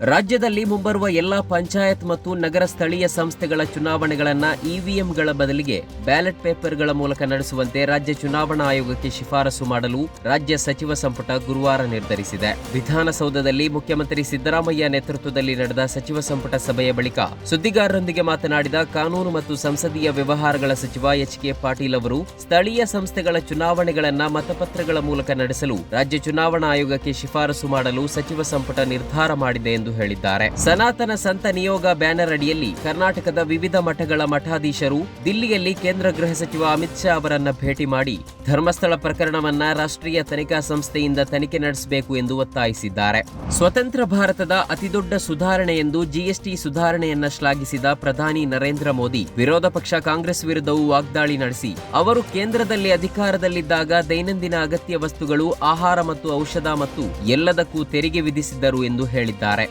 ರಾಜ್ಯದಲ್ಲಿ ಮುಂಬರುವ ಎಲ್ಲಾ ಪಂಚಾಯತ್ ಮತ್ತು ನಗರ ಸ್ಥಳೀಯ ಸಂಸ್ಥೆಗಳ ಚುನಾವಣೆಗಳನ್ನ ಇವಿಎಂಗಳ ಬದಲಿಗೆ ಬ್ಯಾಲೆಟ್ ಪೇಪರ್ಗಳ ಮೂಲಕ ನಡೆಸುವಂತೆ ರಾಜ್ಯ ಚುನಾವಣಾ ಆಯೋಗಕ್ಕೆ ಶಿಫಾರಸು ಮಾಡಲು ರಾಜ್ಯ ಸಚಿವ ಸಂಪುಟ ಗುರುವಾರ ನಿರ್ಧರಿಸಿದೆ. ವಿಧಾನಸೌಧದಲ್ಲಿ ಮುಖ್ಯಮಂತ್ರಿ ಸಿದ್ದರಾಮಯ್ಯ ನೇತೃತ್ವದಲ್ಲಿ ನಡೆದ ಸಚಿವ ಸಂಪುಟ ಸಭೆಯ ಬಳಿಕ ಸುದ್ದಿಗಾರರೊಂದಿಗೆ ಮಾತನಾಡಿದ ಕಾನೂನು ಮತ್ತು ಸಂಸದೀಯ ವ್ಯವಹಾರಗಳ ಸಚಿವ ಎಚ್ ಕೆ ಪಾಟೀಲ್ ಅವರು, ಸ್ಥಳೀಯ ಸಂಸ್ಥೆಗಳ ಚುನಾವಣೆಗಳನ್ನ ಮತಪತ್ರಗಳ ಮೂಲಕ ನಡೆಸಲು ರಾಜ್ಯ ಚುನಾವಣಾ ಆಯೋಗಕ್ಕೆ ಶಿಫಾರಸು ಮಾಡಲು ಸಚಿವ ಸಂಪುಟ ನಿರ್ಧಾರ ಮಾಡಿದೆ ಎಂದು ಹೇಳಿದ್ದಾರೆ. ಸನಾತನ ಸಂತ ನಿಯೋಗ ಬ್ಯಾನರ್ ಅಡಿಯಲ್ಲಿ ಕರ್ನಾಟಕದ ವಿವಿಧ ಮಠಗಳ ಮಠಾಧೀಶರು ದಿಲ್ಲಿಯಲ್ಲಿ ಕೇಂದ್ರ ಗೃಹ ಸಚಿವ ಅಮಿತ್ ಶಾ ಅವರನ್ನ ಭೇಟಿ ಮಾಡಿ ಧರ್ಮಸ್ಥಳ ಪ್ರಕರಣವನ್ನ ರಾಷ್ಟ್ರೀಯ ತನಿಖಾ ಸಂಸ್ಥೆಯಿಂದ ತನಿಖೆ ನಡೆಸಬೇಕು ಎಂದು ಒತ್ತಾಯಿಸಿದ್ದಾರೆ. ಸ್ವತಂತ್ರ ಭಾರತದ ಅತಿದೊಡ್ಡ ಸುಧಾರಣೆ ಎಂದು ಜಿಎಸ್ಟಿ ಸುಧಾರಣೆಯನ್ನ ಶ್ಲಾಘಿಸಿದ ಪ್ರಧಾನಿ ನರೇಂದ್ರ ಮೋದಿ ವಿರೋಧ ಪಕ್ಷ ಕಾಂಗ್ರೆಸ್ ವಿರುದ್ಧವೂ ವಾಗ್ದಾಳಿ ನಡೆಸಿ, ಅವರು ಕೇಂದ್ರದಲ್ಲಿ ಅಧಿಕಾರದಲ್ಲಿದ್ದಾಗ ದೈನಂದಿನ ಅಗತ್ಯ ವಸ್ತುಗಳು, ಆಹಾರ ಮತ್ತು ಔಷಧ ಮತ್ತು ಎಲ್ಲದಕ್ಕೂ ತೆರಿಗೆ ವಿಧಿಸಿದ್ದರು ಎಂದು ಹೇಳಿದ್ದಾರೆ.